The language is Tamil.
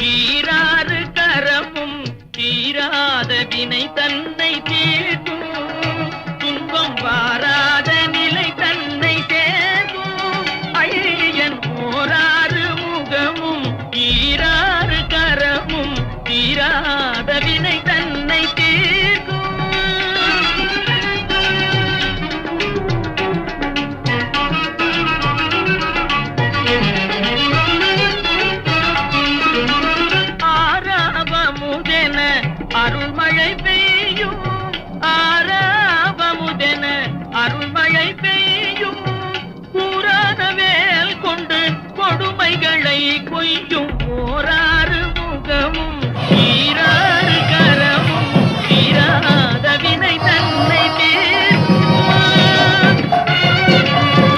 தீராறு கரமும் தீராத வினை தன்னை தீர்க்கும். துன்பம் வாராத நிலை தன்னை சேர்க்கும் அழியன் ஓராறு முகமும் தீராறு கரமும் தீராத வினை தன்னை தீர் you.